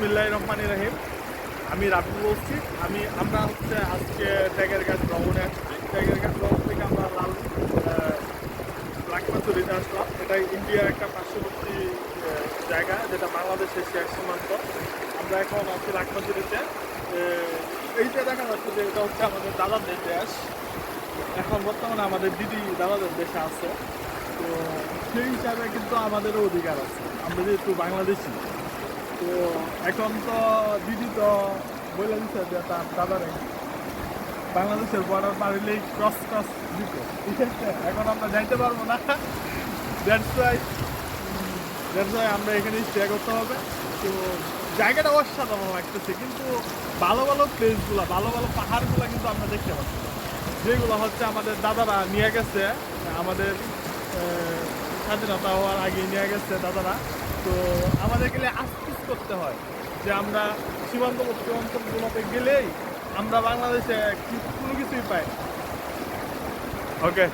বিসমিল্লাহ রহমান রাহিম। আমি রাবি বলছি। আমি, আমরা হচ্ছে আজকে ট্যাগের গাছ ভ্রমণে আসছি। ট্যাগের গাছ ভ্রমণ থেকে আমরা লাল ব্ল্যাক মাচুরিতে আসলাম। এটা ইন্ডিয়ার একটা পার্শ্ববর্তী জায়গা, যেটা বাংলাদেশের শেষ সীমান্ত। আমরা এখন আছি লাখ মাচুরিতে এইটা দেখা যাচ্ছে যে এটা হচ্ছে আমাদের দাদাদের দেশ। এখন বর্তমানে আমাদের দিদি দাদাদের দেশে আছে। তো সেই হিসাবে কিন্তু আমাদেরও অধিকার আছে। আমরা যেহেতু বাংলাদেশি এখন তো দিদি তো বলে দিচ্ছে যে তার দাদারে বাংলাদেশের বর্ডার পারিলেই ক্রস ক্রস দিত। এখন আমরা যাইতে পারব না। দ্যাটস ওয়াই আমরা এখানে স্টে করতে হবে। তো জায়গাটা অসাধারণ লাগতেছে, কিন্তু ভালো ভালো প্লেসগুলো ভালো ভালো পাহাড়গুলো কিন্তু আমরা দেখতে পাচ্ছি। যেগুলো হচ্ছে আমাদের দাদারা নিয়ে গেছে, আমাদের স্বাধীনতা হওয়ার আগে নিয়ে গেছে দাদারা। তো আমাদের গেলে আস্তিস করতে হয় যে আমরা সীমান্তবর্তী অঞ্চলগুলোতে গেলেই আমরা বাংলাদেশে কোনো কিছুই পাই ওকে